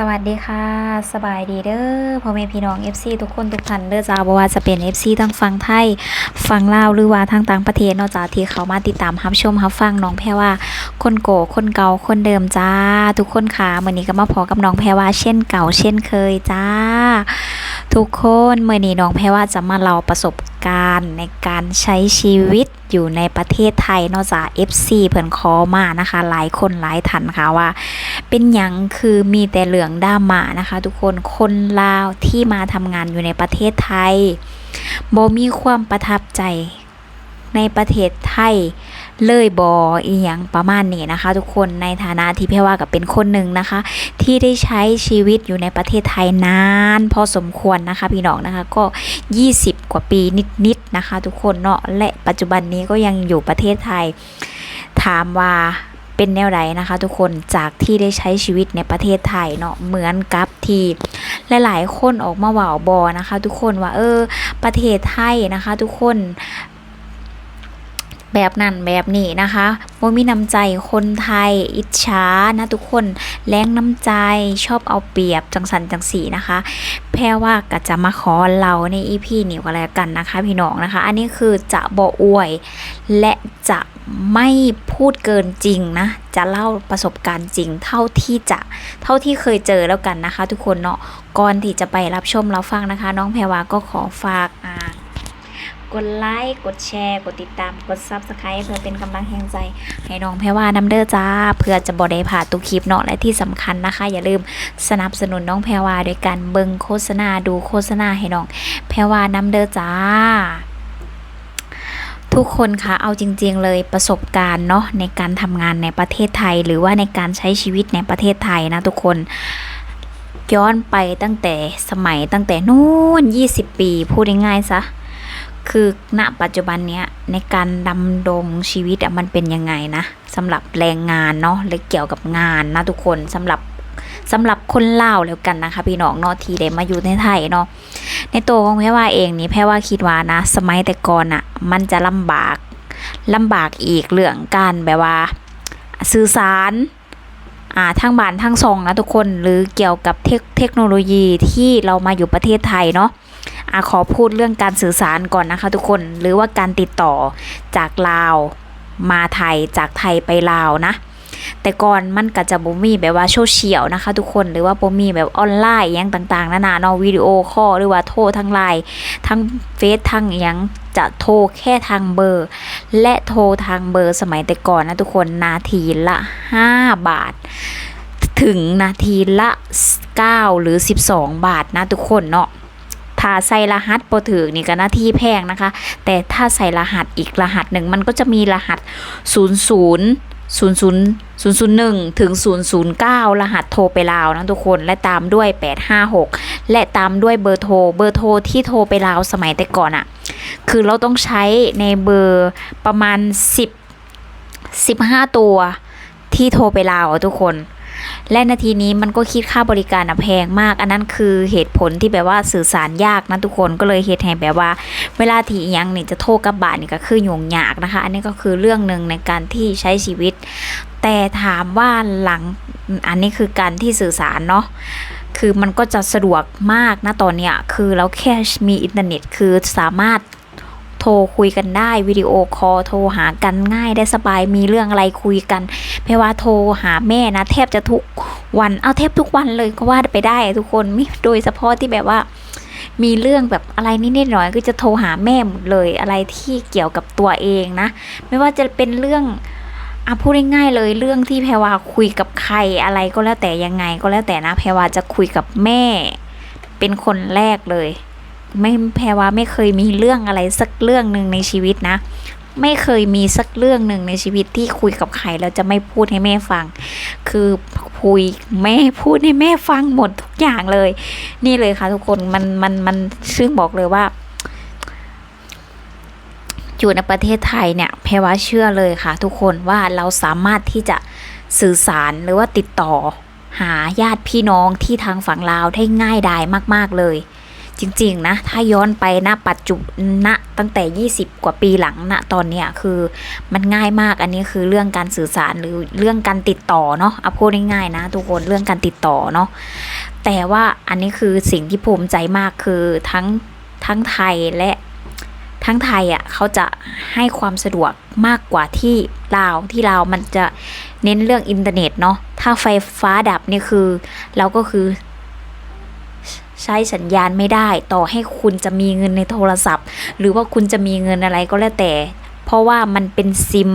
สวัสดีค่ะ สบายดีเด้อพ่อแม่พี่น้อง FC ทุกคนทุกท่านเด้อจ้าบ่ว่าจะเป็น FC ทั้งฝั่งไทยฝั่งลาวหรือว่าทางต่างประเทศนาะจ้าที่เขามาติดตามรับชมรับฟังน้องแพรว่า คนโกคนเก่าคนเดิมจ้า ทุกคนค่ะมื้อนี้ก็มาพอกับน้องแพรว่าเช่นเก่าเช่นเคยจ้า ทุกคนมื้อนี้น้องแพรว่าจะมาเล่าประสบการณ์ในการใช้ชีวิตอยู่ในประเทศไทยนาะจ้า FC เพิ่นขอมานะคะ หลายคนหลายท่านค่ะว่า เป็นหยังคือมีแต่เหลืองดราม่านะคะ ทุกคนคนลาวที่มาทำงานอยู่ในประเทศไทยบ่มีความประทับใจในประเทศไทยเลยบออีหยังประมาณนี้นะคะ ทุกคนในฐานะที่พี่ว่ากับเป็นคนหนึ่งนะคะ ที่ได้ใช้ชีวิตอยู่ในประเทศไทยนานพอสมควรนะคะพี่น้องนะคะก็ 20 กว่าปีนิดๆนะคะ ทุกคนเนาะและปัจจุบันนี้ก็ยังอยู่ประเทศไทย ถามว่า เป็นแนวใดนะคะ ทุกคนจากที่ได้ใช้ชีวิตในประเทศไทยเนาะเหมือนกับที่หลาย ๆ คนออกมาว่าวบอนะคะ ทุกคนว่าเออประเทศไทยนะคะ ทุกคน แบบนั้นแบบนี้นะคะบ่มีน้ำใจคนไทยอิจฉานะทุกคนแรงน้ำใจชอบเอาเปรียบจังสันจังสีนะคะ แพรว่าก็จะมาขอเราในอีพีนี้ก็แล้วกันนะคะ พี่น้องนะคะ อันนี้คือจะบ่อวย และจะไม่พูดเกินจริงนะ จะเล่าประสบการณ์จริง เท่าที่จะเท่าที่เคยเจอแล้วกันนะคะ ทุกคนเนาะก่อนที่จะไปรับชมรับฟังนะคะ น้องแพรวาก็ขอฝากอ่า กดไลค์ กดแชร์ กดติดตาม กด Subscribe เพื่อเป็นกำลังแห่งใจ ให้น้องแพรว่านำเด้อจ้า เพื่อจะบ่ได้ผ่าตุกคลิปเนาะ และที่สำคัญนะคะ อย่าลืมสนับสนุนน้องแพรว่าโดยการเบิ่งโฆษณาดูโฆษณาให้น้อง แพรว่านำเด้อจ้าทุกคนคะเอาจริง ๆ เลยประสบการณ์เนาะในการทำงานในประเทศไทย หรือว่าในการใช้ชีวิตในประเทศไทยนะทุกคนย้อนไปตั้งแต่สมัยตั้งแต่นู่น 20 ปี พูดง่ายๆซะ คือณปัจจุบันเนี้ยในการดำรงชีวิตอะมันเป็นยังไงนะสำหรับแรงงานเนาะและเกี่ยวกับงานนะทุกคนสำหรับสำหรับคนเล่าแล้วกันนะคะ พี่น้องเนาะที่ได้มาอยู่ในไทยเนาะในตัวของแพรว่าเองนี่แพรว่าคิดว่านะ สมัยแต่ก่อนอะมันจะลำบากลำบากอีกเรื่องการแบบว่า สื่อสารอ่าทางบ้านทางซองนะทุกคนหรือเกี่ยวกับเทเทคโนโลยีที่เรามาอยู่ประเทศไทยเนาะ อ่าขอพูดเรื่องการสื่อสารก่อนนะคะทุกคนหรือว่าการติดต่อจากลาวมาไทยจากไทยไปลาวนะ แต่ก่อนมันก็จะบ่มีแบบว่าโซเชียลนะคะ ทุกคนหรือว่าบ่มีแบบออนไลน์อหยังต่างๆนานาเนาะวิดีโอคอลหรือว่าโทรทางไลน์ทั้งเฟซทั้งอหยังจะโทรแค่ทางเบอร์ และโทรทางเบอร์สมัยแต่ก่อนนะทุกคนนาทีละ 5 บาท ถึงนาทีละ 9 หรือ 12 บาทนะทุกคนเนาะ ถ้าใส่รหัสโปรถือนี่ก็หน้าที่แพงนะคะ แต่ถ้าใส่รหัสอีกรหัสหนึ่งมันก็จะมีรหัส 00 00 001 ถึง 009 รหัสโทรไปลาวนะทุกคน และตามด้วย 856 และตามด้วยเบอร์โทร เบอร์โทรที่โทรไปลาวสมัยแต่ก่อนอะคือเราต้องใช้ในเบอร์ประมาณ 10 15 ตัวที่โทรไปลาวทุกคน และนาทีนี้มันก็คิดค่าบริการอะแพงมาก อันนั้นคือเหตุผลที่แบบว่าสื่อสารยากนะทุกคนก็เลยเหตุให้แบบว่า เวลาที่ยังนี่จะโทรกลับบานนี่ก็คือหยุ่งยากนะคะ อันนี้ก็คือเรื่องหนึ่งในการที่ใช้ชีวิต แต่ถามว่าหลังอันนี้คือการที่สื่อสารเนาะคือมันก็จะสะดวกมากนะตอนเนี้ยคือเราแค่มีอินเทอร์เน็ตคือสามารถ ทรคุยกันได้วิดีโอคอลโทรหากันง่ายได้สบายมีเรื่องอะไรคุยกัน ไม่ว่าโทรหาแม่นะ แทบจะทุกวันเอาแทบทุกวันเลยก็ว่าไปได้ทุกคนโดยเฉพาะที่แบบว่ามีเรื่องแบบอะไรนิดๆหน่อยก็จะโทรหาแม่หมดเลยอะไรที่เกี่ยวกับตัวเองนะ ไม่ว่าจะเป็นเรื่องอะพูดง่ายๆเลยเรื่องที่แพรวาคุยกับใครอะไรก็แล้วแต่ยังไงก็แล้วแต่นะแพรวาจะคุยกับแม่ เป็นคนแรกเลย ไม่แพรว่าไม่เคยมีเรื่องอะไรสักเรื่องหนึ่งในชีวิตนะ ไม่เคยมีสักเรื่องหนึ่งในชีวิตที่คุยกับใครแล้วจะไม่พูดให้แม่ฟัง คือคุยแม่พูดให้แม่ฟังหมดทุกอย่างเลย นี่เลยค่ะทุกคนมันมันมันซึ่งบอกเลยว่าอยู่ในประเทศไทยเนี่ยแพรว่าเชื่อเลยค่ะ ทุกคนว่าเราสามารถที่จะสื่อสารหรือว่าติดต่อหาญาติพี่น้องที่ทางฝั่งลาวได้ง่ายดายมาก ๆ เลย จริงๆนะ ถ้าย้อนไปณปัจจุณตั้งแต่ 20 กว่าปีหลังณตอนเนี้ยคือมันง่ายมากอันนี้คือเรื่องการสื่อสารหรือเรื่องการติดต่อเนาะเอาพูดง่ายๆนะ ทุกคนเรื่องการติดต่อเนาะแต่ว่าอันนี้คือสิ่งที่ภูมิใจมากคือทั้งทั้งไทยและทั้งไทยอะเขาจะให้ความสะดวกมากกว่าที่ลาวที่ลาวมันจะเน้นเรื่องอินเทอร์เน็ตเนาะถ้าไฟฟ้าดับนี่คือ เราก็คือ ใช้สัญญาณไม่ได้ ต่อให้คุณจะมีเงินในโทรศัพท์ หรือว่าคุณจะมีเงินอะไรก็แล้วแต่ เพราะว่ามันเป็นซิม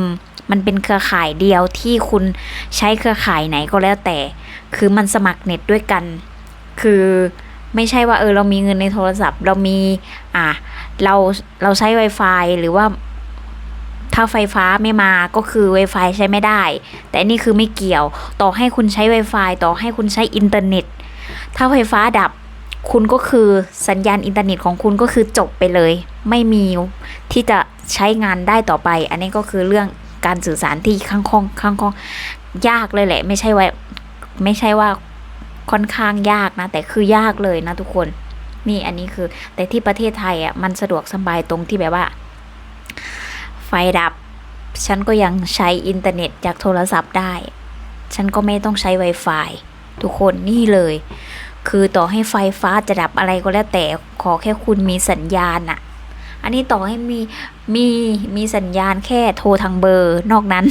มันเป็นเครือข่ายเดียวที่คุณใช้เครือข่ายไหนก็แล้วแต่ คือมันสมัครเน็ตด้วยกัน คือไม่ใช่ว่าเออเรามีเงินในโทรศัพท์ เรามีอะเราเราใช้ Wi-Fi หรือว่าถ้าไฟฟ้าไม่มาก็คือ Wi-Fi ใช้ไม่ได้ แต่นนี่คือไม่เกี่ยว ต่อให้คุณใช้ Wi-Fi ต่อให้คุณใช้อินเทอร์เน็ต ถ้าไฟฟ้าดับ คุณก็คือสัญญาณอินเทอร์เน็ตของคุณก็คือจบไปเลย ไม่มีที่จะใช้งานได้ต่อไป อันนี้ก็คือเรื่องการสื่อสารที่ข้างข้องข้างข้องยากเลยแหละ ไม่ใช่ว่าไม่ใช่ว่าค่อนข้างยากนะ แต่คือยากเลยนะทุกคนนี่อันนี้คือ แต่ที่ประเทศไทยอะมันสะดวกสบายตรงที่แบบว่า ไฟดับ ฉันก็ยังใช้อินเทอร์เน็ตจากโทรศัพท์ได้ ฉันก็ไม่ต้องใช้ Wi-Fi ทุกคนนี่เลย คือต่อให้ไฟฟ้าจะดับอะไรก็แล้วแต่ขอแค่คุณมีสัญญาณอะอันนี้ต่อให้มีมีมีสัญญาณแค่โทรทางเบอร์นอกนั้น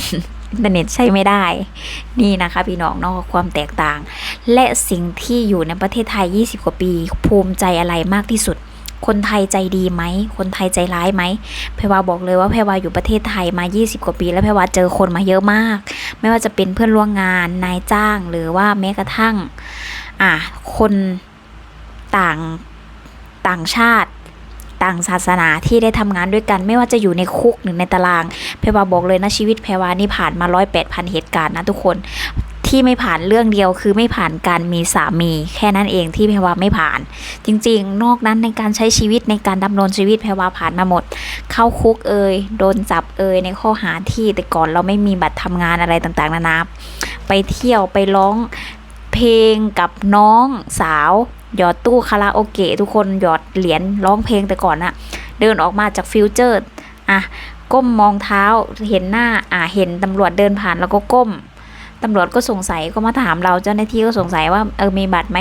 อินเทอร์เน็ตใช้ไม่ได้ นี่นะคะพี่น้องนอกความแตกต่าง และสิ่งที่อยู่ในประเทศไทย 20 กว่าปี ภูมิใจอะไรมากที่สุด คนไทยใจดีไหม คนไทยใจร้ายไหมแพรวาบอกเลยว่าแพรวาอยู่ประเทศไทยมา 20 กว่าปี แล้วแพรวาเจอคนมาเยอะมาก ไม่ว่าจะเป็นเพื่อนร่วมงานนายจ้างหรือว่าแม้กระทั่ง อะคนต่างต่างชาติต่างศาสนาที่ได้ทำงานด้วยกันไม่ว่าจะอยู่ในคุกหรือในตาราง แพรวาบอกเลยนะชีวิตแพรวานี่ผ่านมาร้อยแปดพันเหตุการณ์นะทุกคนที่ไม่ผ่านเรื่องเดียวคือไม่ผ่านการมีสามีแค่นั้นเองที่แพรวาไม่ผ่าน จริงๆ นอกนั้นในการใช้ชีวิตในการดำรงชีวิตแพรวาผ่านมาหมด เข้าคุกเอ่ยโดนจับเอ่ยในข้อหาที่แต่ก่อนเราไม่มีบัตรทำงานอะไรต่างๆนานาไปเที่ยวไปร้อง เพลงกับน้องสาว หยอดตู้คาราโอเกะทุกคนหยอดเหรียญร้องเพลงแต่ก่อนอะเดินออกมาจากฟิวเจอร์อะก้มมองเท้าเห็นหน้าอะเห็นตำรวจเดินผ่านแล้วก็ก้มตำรวจก็สงสัยก็มาถามเราเจ้าหน้าที่ก็สงสัยว่าเออมีบัตรไหม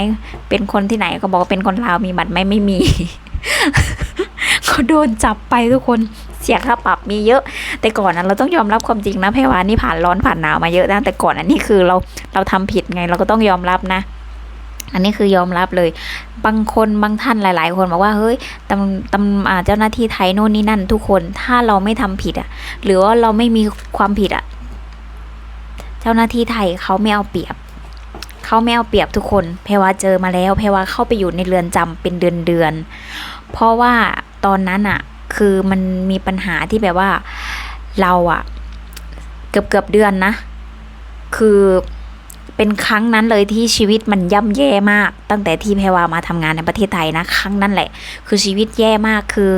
เป็นคนที่ไหนก็บอกเป็นคนลาวมีบัตรไหมไม่มี ก็โดนจับไปทุกคน สียค่าปรับมีเยอะ แต่ก่อนนั้นเราต้องยอมรับความจริงนะแพรวานี่ผ่านร้อนผ่านหนาวมาเยอะนะแต่ก่อนอันนี้คือเราเราทำผิดไงเราก็ต้องยอมรับนะ อันนี้คือยอมรับเลยบางคนบางท่านหลาย ๆ คนบอกว่าเฮ้ยตำตำเจ้าหน้าที่ไทยโน่นนี่นั่น ทุกคนถ้าเราไม่ทำผิดอะ หรือว่าเราไม่มีความผิดอะ เจ้าหน้าที่ไทยเขาไม่เอาเปรียบเขาไม่เอาเปรียบทุกคนแพรวาเจอมาแล้วแพรวาเข้าไปอยู่ในเรือนจำเป็นเดือนเดือนเพราะว่าตอนนั้นอะ คือมันมีปัญหาที่แบบว่าเราอะเกือบเกือบเดือนนะ คือเป็นครั้งนั้นเลยที่ชีวิตมันย่ำแย่มาก ตั้งแต่ที่แพรวามาทำงานในประเทศไทยนะ ครั้งนั้นแหละ คือชีวิตแย่มากคือ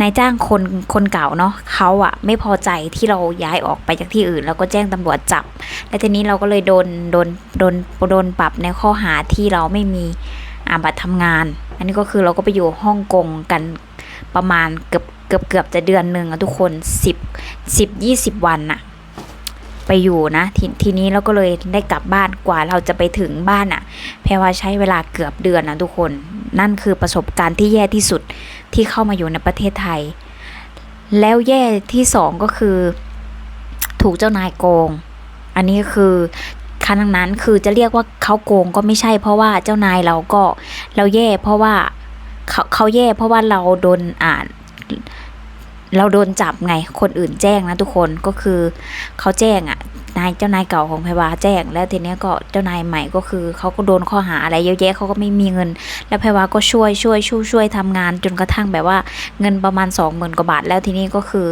นายจ้างคนคนเก่าเนาะเขาอะไม่พอใจที่เราย้ายออกไปจากที่อื่น แล้วก็แจ้งตำรวจจับ และทีนี้เราก็เลยโดนโดนโดนโดนปรับในข้อหาที่เราไม่มีอาบัตรทำงาน อันนี้ก็คือเราก็ไปอยู่ฮ่องกงกัน ประมาณเกือบเกือบเกือบจะเดือนหนึ่งอะทุกคนสิบสิบยี่สิบวันอะไปอยู่นะททีนี้เราก็เลยได้กลับบ้านกว่าเราจะไปถึงบ้านอะ่ะแพรว่าใช้เวลาเกือบเดือนนะทุกคน นั่นคือประสบการณ์ที่แย่ที่สุดที่เข้ามาอยู่ในประเทศไทย แล้วแย่ที่สองก็คือ ถูกเจ้านายโกง อันนี้คือครั้งนั้นคือจะเรียกว่าเขาโกงก็ไม่ใช่เพราะว่าเจ้านายเราก็เราแย่เพราะว่า เขาเขาแย่เพราะว่าเราโดนอ่าน เราโดนจับไง คนอื่นแจ้งนะทุกคนก็คือเขาแจ้งอะ่ะนายเจ้านายเก่าของไพวาแจ้ง แล้วทีเนี้ยก็เจ้านายใหม่ก็คือเขาก็โดนข้อหาอะไรเยอะแยะเขาก็ไม่มีเงิน แล้วไพวาก็ช่วยช่วยช่วยช่วยทำงานจนกระทั่งแบบว่าเงินประมาณสองหมื่นกว่าบาทแล้วทีนี้ก็คือ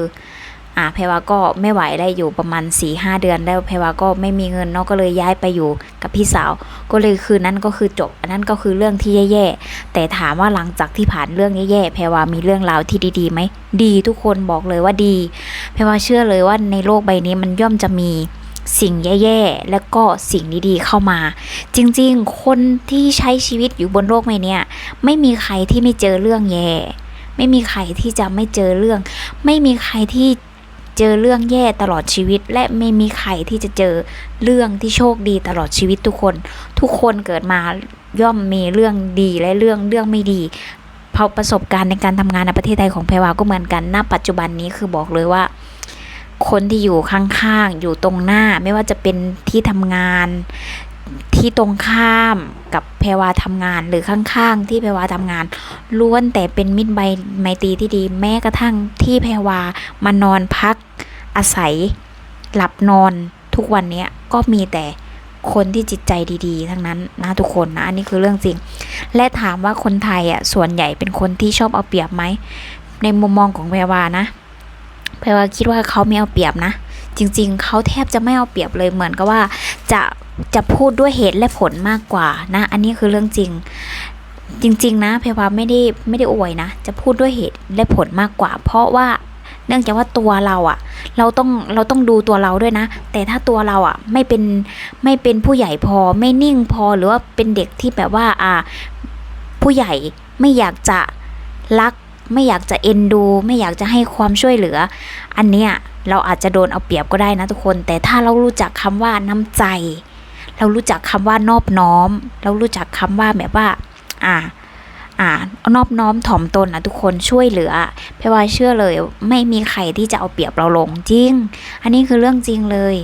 อ่าไพวาก็ไม่ไหวได้อยู่ประมาณ4ีหเดือนแล้วไพวาก็ไม่มีเงินเนาะก็เลยย้ายไปอยู่กับพี่สาว ก็เลยคืนนั้นก็คือจบ อันนั้นก็คือเรื่องที่แย่ๆแต่ถามว่าหลังจากที่ผ่านเรื่องแย่ๆแพวามีเรื่องราวที่ดีๆไหมดีทุกคนบอกเลยว่าดีแพวาเชื่อเลยว่าในโลกใบนี้มันย่อมจะมีสิ่งแย่ๆ แล้วก็สิ่งดีๆ เข้ามา จริงๆ คนที่ใช้ชีวิตอยู่บนโลกใบนี้ไม่มีใครที่ไม่เจอเรื่องแย่ ไม่มีใครที่จะไม่เจอเรื่อง ไม่มีใครที่ เจอเรื่องแย่ตลอดชีวิต และไม่มีใครที่จะเจอเรื่องที่โชคดีตลอดชีวิตทุกคน ทุกคนเกิดมาย่อมมีเรื่องดีและเรื่องเรื่องไม่ดีเพราะประสบการณ์ในการทำงานในประเทศไทยของแพรวาก็เหมือนกัน ณ ปัจจุบันนี้คือบอกเลยว่า คนที่อยู่ข้างๆ อยู่ตรงหน้า ไม่ว่าจะเป็นที่ทำงาน ที่ตรงข้ามกับแพรวาทำงานหรือข้างๆ ที่แพรวาทำงานล้วนแต่เป็นมิตรไมไมตรีที่ดี แม้กระทั่งที่แพรวามานอนพักอาศัย หลับนอนทุกวันนี้ก็มีแต่คนที่จิตใจดีๆ ทั้งนั้นนะทุกคนนะอันนี้คือเรื่องจริง และถามว่าคนไทยอะส่วนใหญ่เป็นคนที่ชอบเอาเปรียบไหมในมุมมองของแพรวานะแพรวาคิดว่าเขาไม่เอาเปรียบนะจริง ๆเขาแทบจะไม่เอาเปรียบเลยเหมือนกับว่าจะ จะพูดด้วยเหตุและผลมากกว่านะ อันนี้คือเรื่องจริง จริง ๆ นะ เพรวาไม่ได้ไม่ได้อวยนะ จะพูดด้วยเหตุและผลมากกว่า เพราะว่าเนื่องจากว่าตัวเราอะเราต้องเราต้องดูตัวเราด้วยนะ แต่ถ้าตัวเราอะไม่เป็นไม่เป็นผู้ใหญ่พอไม่นิ่งพอหรือว่าเป็นเด็กที่แบบว่าอ่า ผู้ใหญ่ไม่อยากจะรัก ไม่อยากจะเอ็นดู ไม่อยากจะให้ความช่วยเหลือ อันเนี้ยเราอาจจะโดนเอาเปรียบก็ได้นะทุกคน แต่ถ้าเรารู้จักคำว่าน้ำใจ เรารู้จักคำว่านอบน้อม เรารู้จักคำว่าแบบว่า อ่า อ่านอบน้อมถ่อมตนนะทุกคนช่วยเหลือเพราะว่าเชื่อเลย ไม่มีใครที่จะเอาเปรียบเราลงจริง อันนี้คือเรื่องจริงเลย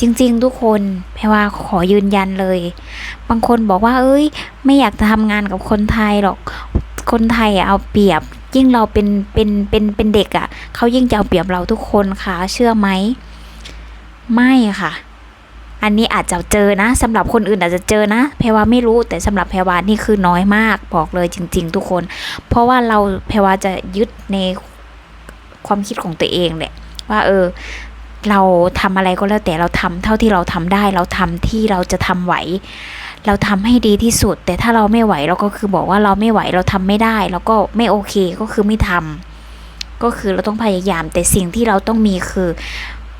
จริง ๆ ทุกคนเพรว่าขอยืนยันเลย บางคนบอกว่า เอ้ย ไม่อยากจะทำงานกับคนไทยหรอกคนไทยเอาเปรียบยิ่งเราเป็นเป็นเป็นเป็นเด็กอะ่ะเขายิ่งจะเอาเปรียบเราทุกคนค่ะ เชื่อไหม ไม่ค่ะ อันนี้อาจจะเจอนะสำหรับคนอื่นอาจจะเจอนะแพรวาไม่รู้แต่สำหรับแพรวานี่คือน้อยมากบอกเลยจริง ๆ ทุกคน เพราะว่าเราแพรวาจะยึดในความคิดของตัวเองแหละว่าเออเราทำอะไรก็แล้วแต่เราทำเท่าที่เราทำได้ เราทำที่เราจะทำไหว เราทำให้ดีที่สุด แต่ถ้าเราไม่ไหวเราก็คือบอกว่าเราไม่ไหวเราทำไม่ได้แล้วก็ไม่โอเคก็คือไม่ทำก็คือเราต้องพยายามแต่สิ่งที่เราต้องมีคือ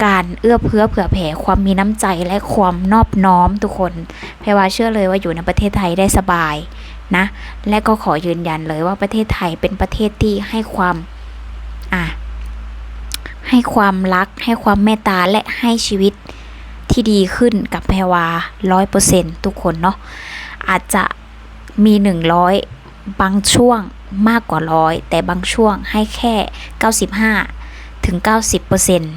การเอื้อเฟื้อเผื่อแผ่ความมีน้ำใจและความนอบน้อมทุกคนแพรว่าเชื่อเลยว่าอยู่ในประเทศไทยได้สบายนะ และก็ขอยืนยันเลยว่าประเทศไทยเป็นประเทศที่ให้ความอะให้ความรัก ให้ความเมตตาและให้ชีวิตที่ดีขึ้นกับแพรวาร้อยเปอร์เซ็นทุกคนเนาะอาจจะมีหนึ่งร้อยบางช่วงมากกว่าร้อยแต่บางช่วงให้แค่ 95ถึง90เปอร์เซ็นต์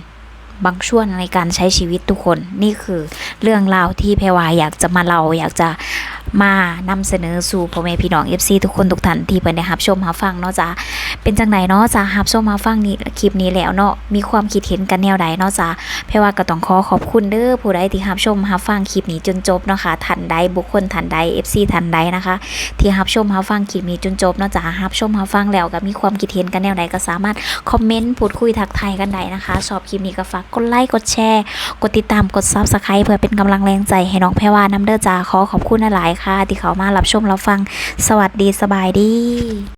บางช่วงในการใช้ชีวิตทุกคนนี่คือเรื่องราวที่แพวาอยากจะมาเราอยากจะมานำเสนอสู่พ่อแม่พี่น้อง FC ทุกคนทุกท่านที่เปิดได้รับชมรับฟังเนาะจ้าเป็นจังไดเนาะจ้ารับชมรับฟังนี่คลิปนี้แล้วเนาะมีความคิดเห็นกันแนวใดเนาะจ้าแพรวาก็ต้องขอขอบคุณเด้อผู้ใดที่รับชมรับฟังคลิปนี้จนจบเนาะค่ะท่านใดบุคคลท่านใด FC ท่านใดนะคะ ที่รับชมรับฟังคลิปนี้จนจบเนาะจ้ารับชมรับฟังแล้วก็มีความคิดเห็นกันแนวใดก็สามารถคอมเมนต์พูดคุยทักทายกันได้นะคะชอบคลิปนี้ก็ฝากกดไลค์กดแชร์ กดติดตามกดซับสไครต์เพื่อเป็นกำลังแรงใจให้น้องแพรวาน้ำเด้อจ้าขอขอบคุณหลายค่ะ ที่เขามารับชมรับฟัง สวัสดีสบายดี